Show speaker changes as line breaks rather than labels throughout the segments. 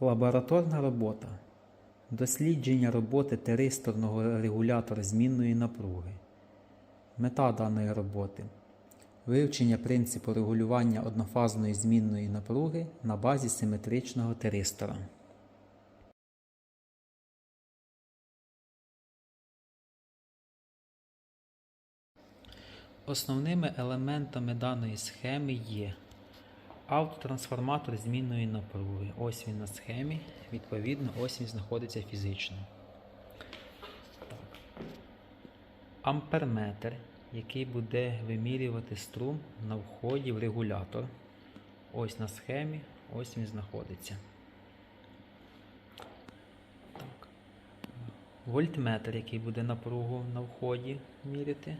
Лабораторна робота. Дослідження роботи тиристорного регулятора змінної напруги. Мета даної роботи. Вивчення принципу регулювання однофазної змінної напруги на базі симетричного тиристора. Основними елементами даної схеми є автотрансформатор змінної напруги. Ось він на схемі, відповідно, ось він знаходиться фізично. Так. Амперметр, який буде вимірювати струм на вході в регулятор. Ось на схемі, ось він знаходиться. Так. Вольтметр, який буде напругу на вході міряти.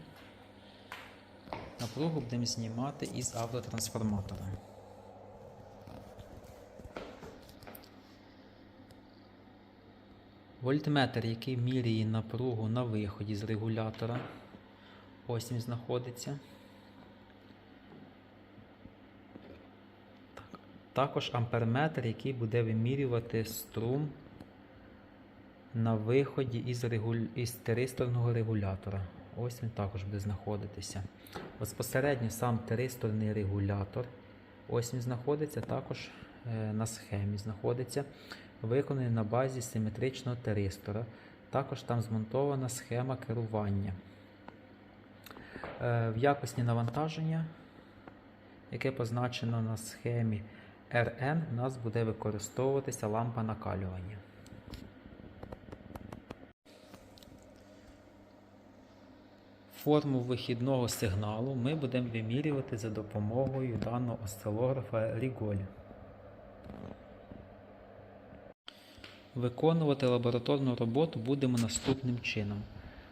Напругу будемо знімати із автотрансформатора. Вольтметр, який міряє напругу на виході з регулятора. Ось він знаходиться. Також амперметр, який буде вимірювати струм на виході із, регуль... із тиристорного регулятора. Ось він також буде знаходитися. Безпосередньо сам тиристорний регулятор. Ось він знаходиться, також е, на схемі знаходиться, виконаний на базі симетричного тиристора. Також там змонтована схема керування. Е, в якості навантаження, яке позначено на схемі RN, у нас буде використовуватися лампа накалювання. Форму вихідного сигналу ми будемо вимірювати за допомогою даного осцилографа Ріголь. Виконувати лабораторну роботу будемо наступним чином.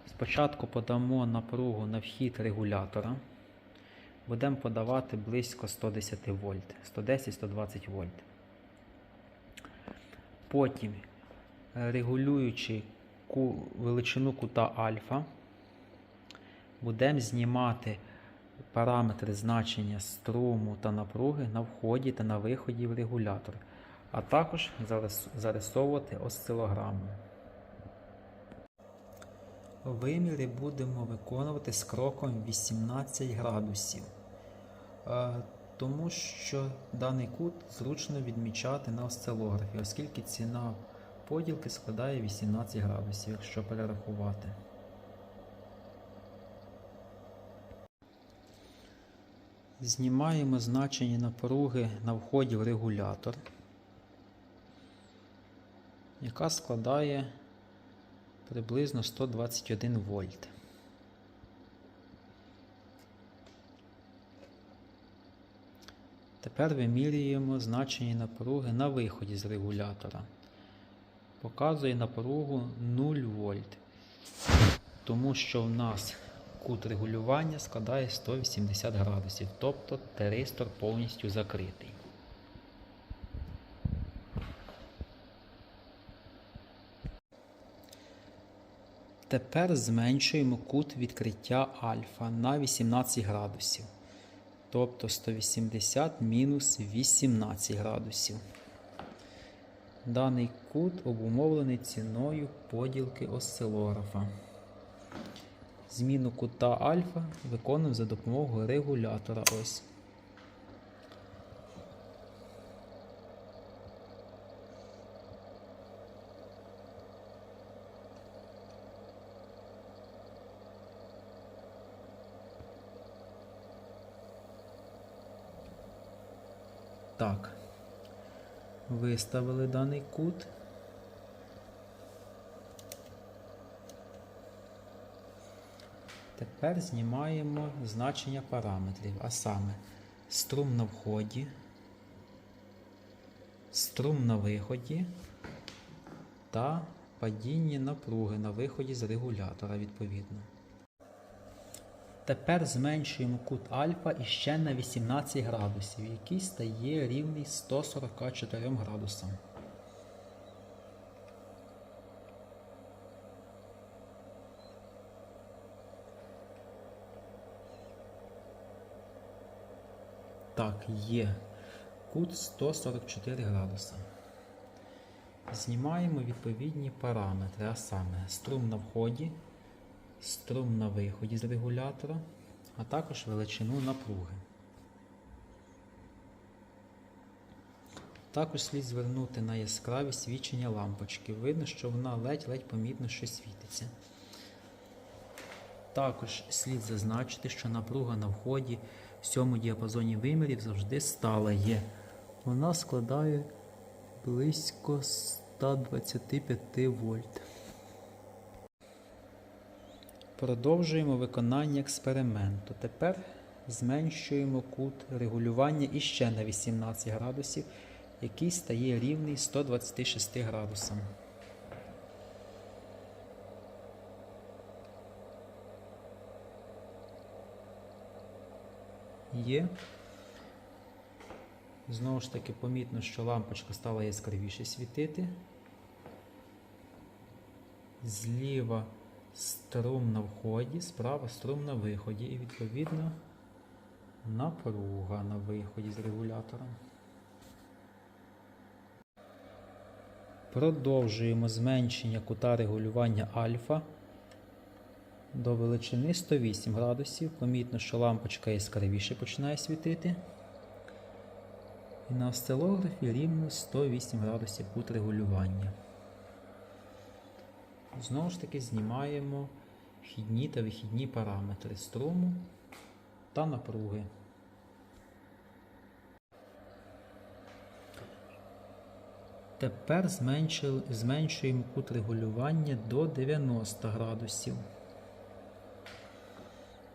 Спочатку подамо напругу на вхід регулятора. Будемо подавати близько 110 вольт, 110-120 вольт. Потім, е, регулюючи величину кута альфа, будемо знімати параметри значення струму та напруги на вході та на виході в регулятор, а також зарисовувати осцилограму. Виміри будемо виконувати з кроком 18 градусів, Е, тому що даний кут зручно відмічати на осцилографі, оскільки ціна поділки складає 18 градусів, якщо перерахувати. Знімаємо значення напруги на вході в регулятор, яка складає приблизно 121 вольт. Тепер вимірюємо значення напруги на виході з регулятора. Показує напругу 0 вольт, тому що в нас кут регулювання складає 180 градусів, тобто теристор повністю закритий. Тепер зменшуємо кут відкриття альфа на 18 градусів. Тобто 180 мінус 18 градусів. Даний кут обумовлений ціною поділки осцилографа. Зміну кута альфа виконуємо за допомогою регулятора. Ось. Так. Виставили даний кут. Тепер знімаємо значення параметрів, а саме струм на вході, струм на виході та падіння напруги на виході з регулятора відповідно. Тепер зменшуємо кут альфа іще на 18 градусів, який стає рівний 144 градусам. Так, є. Кут 144 градуса. знімаємо відповідні параметри, а саме струм на вході, струм на виході з регулятора, а також величину напруги. Також слід звернути на яскравість свічення лампочки. Видно, що вона ледь-ледь помітно що світиться. Також слід зазначити, що напруга на вході в цьому діапазоні вимірів завжди стала є. Вона складає близько 125 вольт. Продовжуємо виконання експерименту. Тепер зменшуємо кут регулювання іще на 18 градусів, який стає рівний 126 градусам. Є. Знову ж таки, помітно, що лампочка стала яскравіше світити. Зліва струм на вході, справа струм на виході. І відповідно напруга на виході з регулятором. Продовжуємо зменшення кута регулювання альфа до величини 108 градусів. Помітно, що лампочка яскравіше починає світити. І на осцилографі рівно 108 градусів кут регулювання. Знову ж таки знімаємо вхідні та вихідні параметри струму та напруги. Тепер зменшуємо кут регулювання до 90 градусів.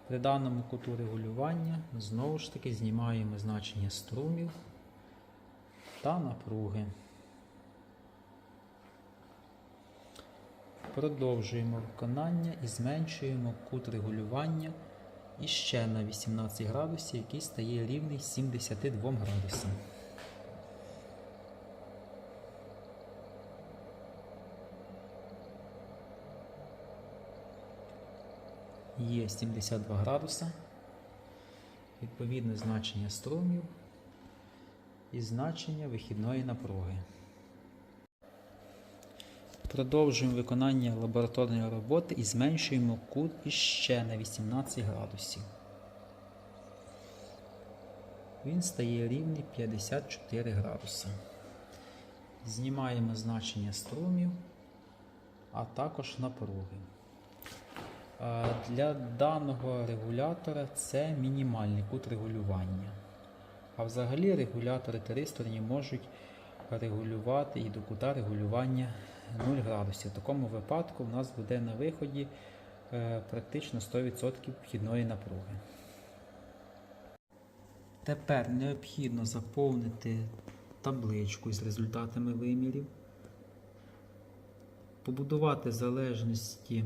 При даному куту регулювання знову ж таки знімаємо значення струмів та напруги. Продовжуємо виконання і зменшуємо кут регулювання іще на 18 градусів, який стає рівний 72 градусам. Є 72 градуса. Відповідне значення струмів і значення вихідної напруги. Продовжуємо виконання лабораторної роботи і зменшуємо кут іще на 18 градусів. Він стає рівний 54 градуси. Знімаємо значення струмів, а також напруги. Для даного регулятора це мінімальний кут регулювання. А взагалі регулятори тиристорні можуть регулювати і до кута регулювання 0 градусів. В такому випадку в нас буде на виході е, практично 100% вхідної напруги. Тепер необхідно заповнити табличку з результатами вимірів, побудувати залежності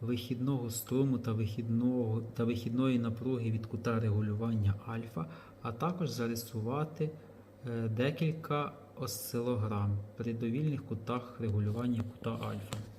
вихідного струму та, вихідного, та вихідної напруги від кута регулювання альфа, а також зарисувати е, декілька осцилограм при довільних кутах регулювання кута альфа.